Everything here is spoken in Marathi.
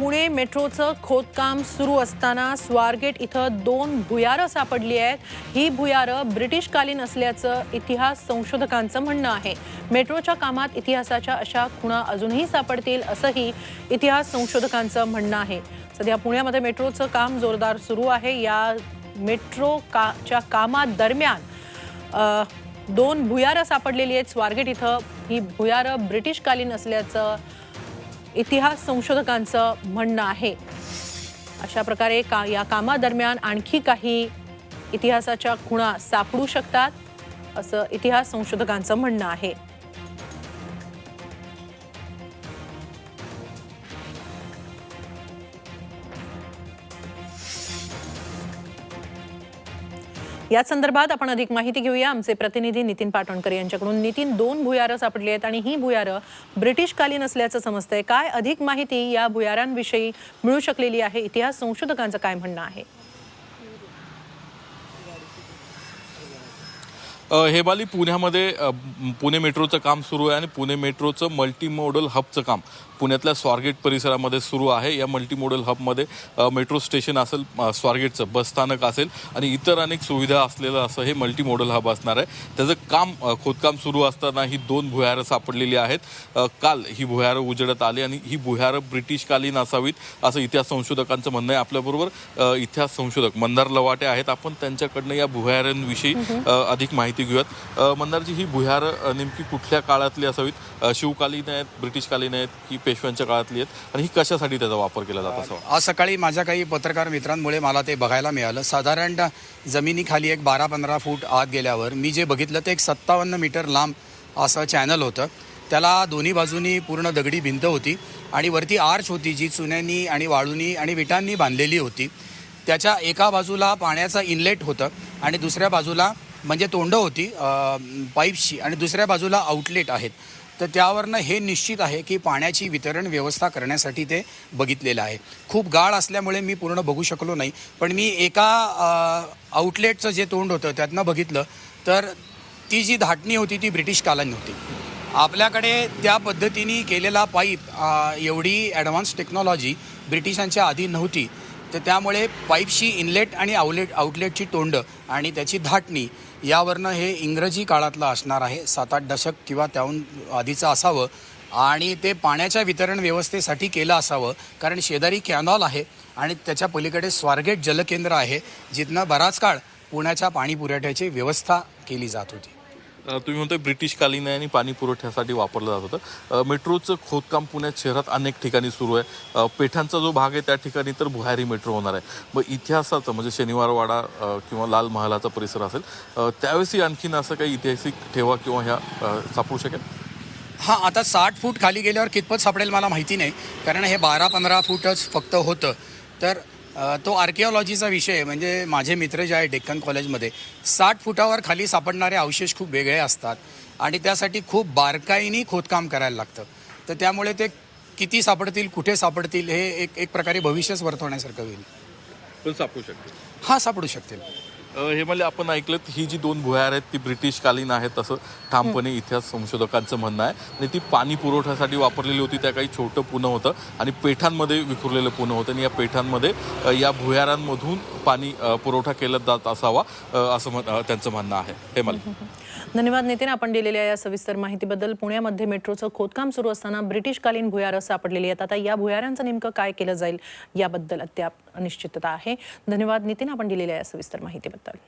पुणे मेट्रोचं खोदकाम सुरू असताना स्वारगेट इथं दोन भुयारं सापडली आहेत. ही भुयारं ब्रिटिशकालीन असल्याचं इतिहास संशोधकांचं म्हणणं आहे. मेट्रोच्या कामात इतिहासाच्या अशा खुणा अजूनही सापडतील असंही इतिहास संशोधकांचं म्हणणं आहे. सध्या पुण्यामध्ये मेट्रोचं काम जोरदार सुरू आहे. या मेट्रो का च्या कामादरम्यान दोन भुयारं सापडलेली आहेत. स्वारगेट इथं ही भुयारं ब्रिटिशकालीन असल्याचं इतिहास संशोधकांचं म्हणणं आहे. अशा प्रकारे का या कामादरम्यान आणखी काही इतिहासाच्या खुणा सापडू शकतात असं इतिहास संशोधकांचं म्हणणं आहे. या संदर्भात आपण अधिक माहिती घेऊया. आमचे प्रतिनिधी नितीन पाटणकर यांच्याकडून. नितीन दोन भुयारं सापडली आहेत आणि ही भुयारं ब्रिटिशकालीन असल्याचं समजतंय. काय अधिक माहिती या भुयारांविषयी मिळू शकलेली आहे? इतिहास संशोधकांचं काय म्हणणं आहे? हे बाली पुण्यामध्ये पुणे मेट्रोचं काम सुरू आहे आणि पुणे मेट्रोचं मल्टी मॉडल हबचं काम. पुण्यातल्या स्वारगेट परिसरामध्ये सुरू आहे. या मल्टी मॉडल हबमध्ये मेट्रो स्टेशन असेल स्वारगेटचं बस स्थानक असेल आणि इतर अनेक सुविधा असलेलं असं हे मल्टी मॉडल हब असणार आहे. त्याचं काम खोदकाम सुरू असताना ही दोन भुयारं सापडलेली आहेत. काल ही भुयारं उजेडात आली आणि ही भुयारं ब्रिटिशकालीन असावीत असं इतिहास संशोधकांचं म्हणणं आहे. आपल्याबरोबर इतिहास संशोधक मंदार लवाटे आहेत. आपण त्यांच्याकडनं या भुयारांविषयी अधिक माहिती घेऊयात. मंदारजी ही भुयारं नेमकी कुठल्या काळातली असावीत? शिवकालीन आहेत ब्रिटिशकालीन आहेत की पेशव्यांच्या काळातली आहेत आणि ही कशासाठी त्याचा वापर केला जात असावा? आज सकाळी माझ्या काही पत्रकार मित्रांमुळे मला ते बघायला मिळालं. साधारण जमिनीखाली एक बारा पंधरा फूट आत गेल्यावर मी जे बघितलं ते एक सत्तावन्न मीटर लांब असं चॅनल होतं. त्याला दोन्ही बाजूनी पूर्ण दगडी भिंत होती आणि वरती आर्च होती जी चुन्यांनी आणि वाळूनी आणि विटांनी बांधलेली होती. त्याच्या एका बाजूला पाण्याचं इनलेट होतं आणि दुसऱ्या बाजूला म्हणजे तोंड होती पाईपशी आणि दुसऱ्या बाजूला आउटलेट आहेत. तर त्यावरनं हे निश्चित आहे की पाण्याची वितरण व्यवस्था करण्यासाठी ते बघितलेलं आहे. खूप गाळ असल्यामुळे मी पूर्ण बघू शकलो नाही. पण मी एका आउटलेटचं जे तोंड होतं त्यातनं बघितलं. तर ती जी धाटणी होती ती ब्रिटिश कालांनी होती. आपल्याकडे त्या पद्धतीने केलेला पाईप एवढी ॲडव्हान्स टेक्नॉलॉजी ब्रिटिशांच्या आधी नव्हती. तर त्यामुळे पाईपशी इनलेट आणि आउटलेट आउटलेटची तोंड आणि त्याची धाटणी यावरनं हे इंग्रजी काळातलं असणार आहे. सात आठ दशक किंवा त्याहून आधीचं असावं आणि ते पाण्याच्या वितरण व्यवस्थेसाठी केलं असावं. कारण शेजारी कॅनॉल आहे आणि त्याच्या पलीकडे स्वारगेट जलकेंद्र आहे जिथनं बराच काळ पुण्याच्या पाणी पुरवठ्याची व्यवस्था केली जात होती. तुम्ही म्हणतोय ब्रिटिशकालीन आहे आणि पाणी पुरवठ्यासाठी वापरलं जात होतं. मेट्रोचं खोदकाम पुण्यात शहरात अनेक ठिकाणी सुरू आहे. पेठांचा जो भाग आहे त्या ठिकाणी तर भुयारी मेट्रो होणार आहे. मग इतिहासाचं म्हणजे शनिवारवाडा किंवा लाल महालाचा परिसर असेल त्यावेळेसही आणखीन असं काही ऐतिहासिक ठेवा किंवा ह्या सापडू शकेल? हां आता साठ फूट खाली गेल्यावर कितपत सापडेल मला माहिती नाही. कारण हे बारा पंधरा फूटच फक्त होतं. तर तो आर्किओलॉजीचा विषय म्हणजे माझे मित्र जे आहे डेक्कन कॉलेजमध्ये साठ फुटावर खाली सापडणारे अवशेष खूप वेगळे असतात आणि त्यासाठी खूप बारकाईने खोदकाम करायला लागतं. तर त्यामुळे ते किती सापडतील कुठे सापडतील हे एक एक प्रकारे भविष्यच वर्तवण्यासारखं होईल. पण सापडू शकते हां सापडू शकतील. हे म्हणजे आपण ऐकलं ही जी दोन भुयार आहेत ती ब्रिटिशकालीन आहेत असं ठामपणे इतिहास संशोधकांचं म्हणणं आहे. आणि ती पाणी पुरवठ्यासाठी वापरलेली होती त्या काही छोटं पुणं होतं आणि पेठांमध्ये विखुरलेलं पुणं होतं. आणि या पेठांमध्ये या भुयारांमधून पाणी पुरवठा केला जात असावा असं म्हण- त्यांचं म्हणणं आहे. हे मला धन्यवाद नितीन आपण दिलेल्या या सविस्तर माहितीबद्दल. पुण्यामध्ये मेट्रोचं खोदकाम सुरू असताना ब्रिटिशकालीन भुयारं सापडलेली आहेत. आता या भुयारांचं नेमकं काय केलं जाईल याबद्दल अद्याप अनिश्चितता आहे. धन्यवाद नितीन आपण दिलेल्या या सविस्तर माहितीबद्दल.